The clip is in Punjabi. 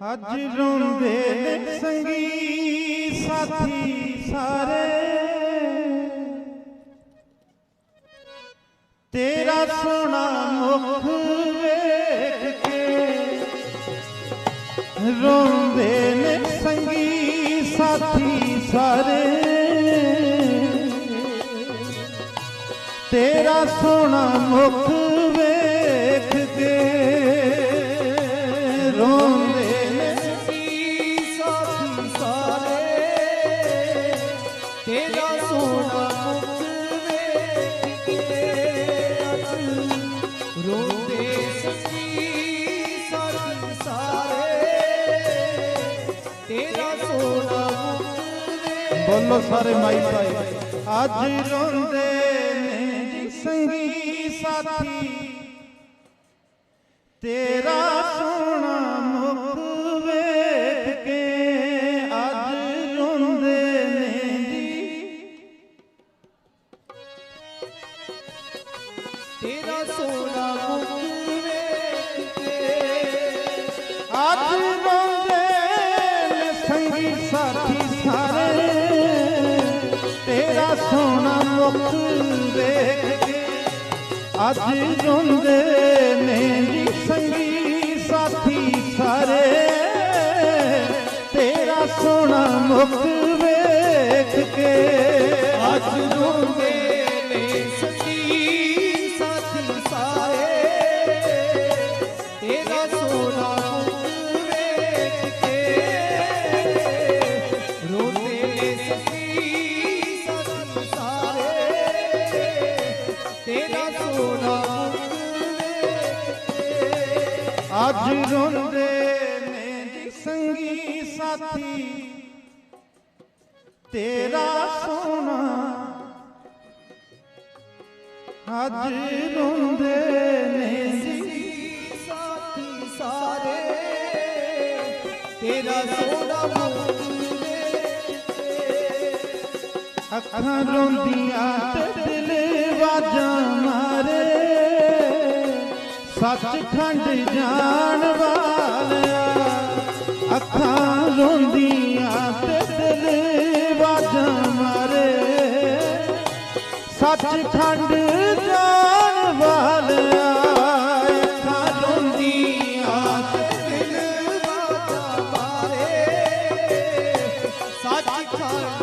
ਅੱਜ ਰੋਂਦੇ ਨੇ ਸੰਗੀ ਸਾਥੀ ਸਾਰੇ। ਤੇਰਾ ਸੋਹਣਾ ਮੁਖ ਵੇਖ ਕੇ ਰੋਂਦੇ ਨੇ ਸੰਗੀ ਸਾਥੀ ਸਾਰੇ। ਤੇਰਾ ਸੋਹਣਾ ਮੁਖ ਬੋਲੋ ਸਾਰੇ ਮਾਈ ਭਾਈ। ਅੱਜ ਰੋਂਦੇ ਨੇ ਜੀ ਸੰਗੀ ਸਾਥੀ। ਤੇਰਾ ਸੋਹਣਾ ਮੁਖ ਵੇਖ ਕੇ ਅੱਜ ਰੋਂਦੇ ਨੇ ਜੀ। ਤੇਰਾ ਸੋਹਣਾ ਮੁਖ ਅੱਜ ਰੋਂਦੇ ਨੇ ਸਾਥੀ ਸਾਰੇ ਤੇਰਾ ਸੋਹਣਾ ਮੁਖ ਅੱਜ ਰੋਂਦੇ ਨੇ ਜੀ ਸੰਗੀ ਸਾਥੀ ਸਾਰੇ ਤੇਰਾ ਸੋਹਣਾ ਮੁਖ ਵੇਖ ਕੇ ਅੱਜ ਰੋਂਦੇ ਨੇ ਸੰਗੀ ਸਾਥੀ ਸਾਰੇ ਤੇਰਾ ਸੋਹਣਾ ਤੇਰਾ ਕੇ ਅੱਜ ਰੋਂਦੇ ਨੇ ਸੰਗੀ ਸਾਥੀ। ਤੇਰਾ ਸੋਹਣਾ ਅੱਜ ਰੋਂਦੇ ਨੇ ਜੀ ਸਾਥੀ। ਸਾਰੇ ਤੇਰਾ ਸੋਹਣਾ ਅੱਖਾਂ ਰੋਂਦੀਆਂ ਦਿਲ ਵਾਜਾਂ ਮਾਰੇ। ਸੱਚਖੰਡ ਜਾਣ ਵਾਲਿਆ, ਅੱਖਾਂ ਰੋਂਦੀਆਂ ਦਿਲ ਵਾਜਾਂ ਮਾਰੇ। ਸੱਚਖੰਡ ਜਾਣ ਵਾਲਿਆ, ਅੱਖਾਂ ਰੋਂਦੀਆਂ ਤੇ ਦਿਲ ਵਾਜਾਂ ਮਾਰੇ। ਸੱਚਖੰਡ